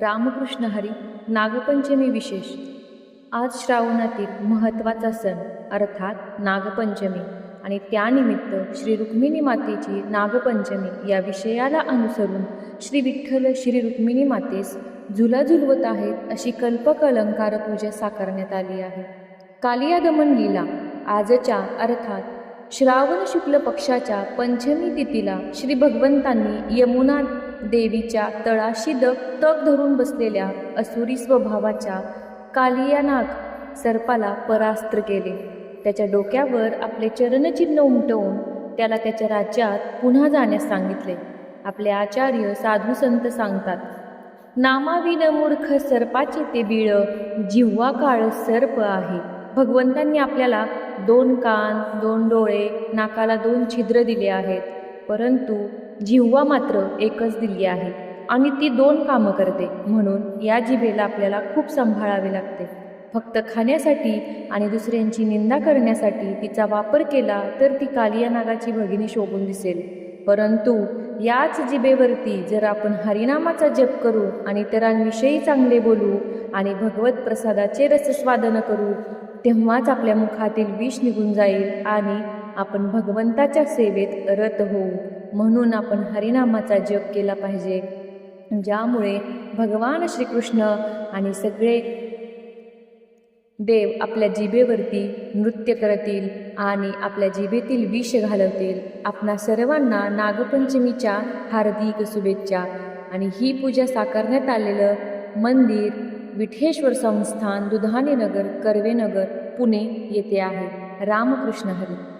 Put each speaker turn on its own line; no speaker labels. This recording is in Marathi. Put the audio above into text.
रामकृष्ण हरी नागपंचमी विशेष. आज श्रावणातील महत्त्वाचा सण अर्थात नागपंचमी आणि त्यानिमित्त श्री रुक्मिणी मातेची नागपंचमी या विषयाला अनुसरून श्री विठ्ठल श्री रुक्मिणी मातेस झुला झुलवत आहेत अशी कल्पकलंकार पूजा साकारण्यात आली आहे. कालिया दमन लीला आजच्या अर्थात श्रावण शुक्ल पक्षाच्या पंचमी तिथीला श्री भगवंतांनी यमुना देवीच्या तळाशी दग तग धरून बसलेल्या असुरी स्वभावाच्या कालियानाग सर्पाला परास्त्र केले. त्याच्या डोक्यावर आपले चरणचिन्ह उमटवून त्याला त्याच्या राज्यात पुन्हा जाण्यास सांगितले. आपले आचार्य साधू संत सांगतात नामाविन मूर्ख सर्पाचे ते बिळ जिव्हा काळ सर्प आहे. भगवंतांनी आपल्याला दोन कान दोन डोळे नाकाला दोन छिद्र दिले आहेत. परंतु जिव्हा मात्र एकच दिली आहे आणि ती दोन कामं करते म्हणून या जिभेला आपल्याला खूप सांभाळावे लागते. फक्त खाण्यासाठी आणि दुसऱ्यांची निंदा करण्यासाठी तिचा वापर केला तर ती कालिया नागाची भगिनी शोभून दिसेल. परंतु याच जिभेवरती जर आपण हरिनामाचा जप करू आणि इतरांविषयी चांगले बोलू आणि भगवत प्रसादाचे रसस्वादन करू तेव्हाच आपल्या मुखातील विष निघून जाईल आणि आपण भगवंताच्या सेवेत रत होऊ. म्हणून आपण हरिनामाचा जप केला पाहिजे. ज्यामुळे भगवान श्रीकृष्ण आणि सगळे देव आपल्या जिभेवरती नृत्य करतील आणि आपल्या जिभेतील विष घालवतील. आपणा सर्वांना नागपंचमीच्या हार्दिक शुभेच्छा. आणि ही पूजा साकारण्यात आलेलं मंदिर विठेश्वर संस्थान दुधाने नगर कर्वेनगर पुणे येथे आहे. रामकृष्ण हरी.